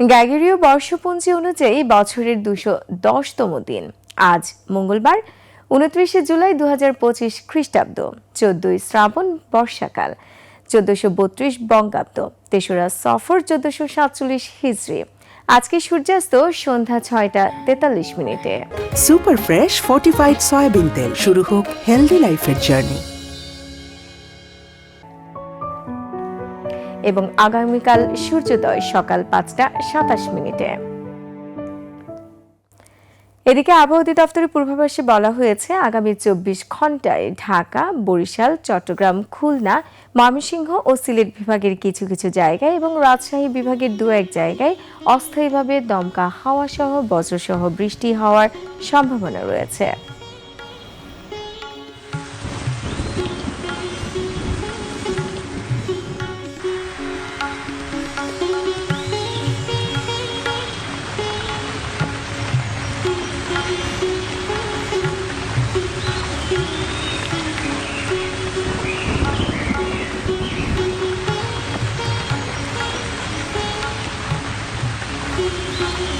গ্যাগেরীয় বর্ষপঞ্জি অনুযায়ী বছরের দুশো দশতম দিন। আজ মঙ্গলবার, উনত্রিশে জুলাই দু হাজার পঁচিশ খ্রিস্টাব্দ, চোদ্দই শ্রাবণ বর্ষাকাল, চোদ্দশো বত্রিশ বঙ্গাব্দ, তেসরা সফর, চোদ্দশো সাতচল্লিশ হিজড়ি। আজকে সূর্যাস্ত সন্ধ্যা ছয়টা তেতাল্লিশ মিনিটে। সুপার ফ্রেশ ফর্টিফাইড সয়াবিন তেল। শুরু হোক হেলদি লাইফের জার্নি। এবং আগামীকাল সূর্যোদয় সকাল পাঁচটা সাতাশ মিনিটে। এদিকে আবহাওয়া অধিদপ্তরের পূর্বাভাসে বলা হয়েছে, আগামী চব্বিশ ঘন্টায় ঢাকা, বরিশাল, চট্টগ্রাম, খুলনা, ময়মনসিংহ ও সিলেট বিভাগের কিছু কিছু জায়গায় এবং রাজশাহী বিভাগের দু এক জায়গায় অস্থায়ীভাবে দমকা হাওয়া সহ বজ্রসহ বৃষ্টি হওয়ার সম্ভাবনা রয়েছে। you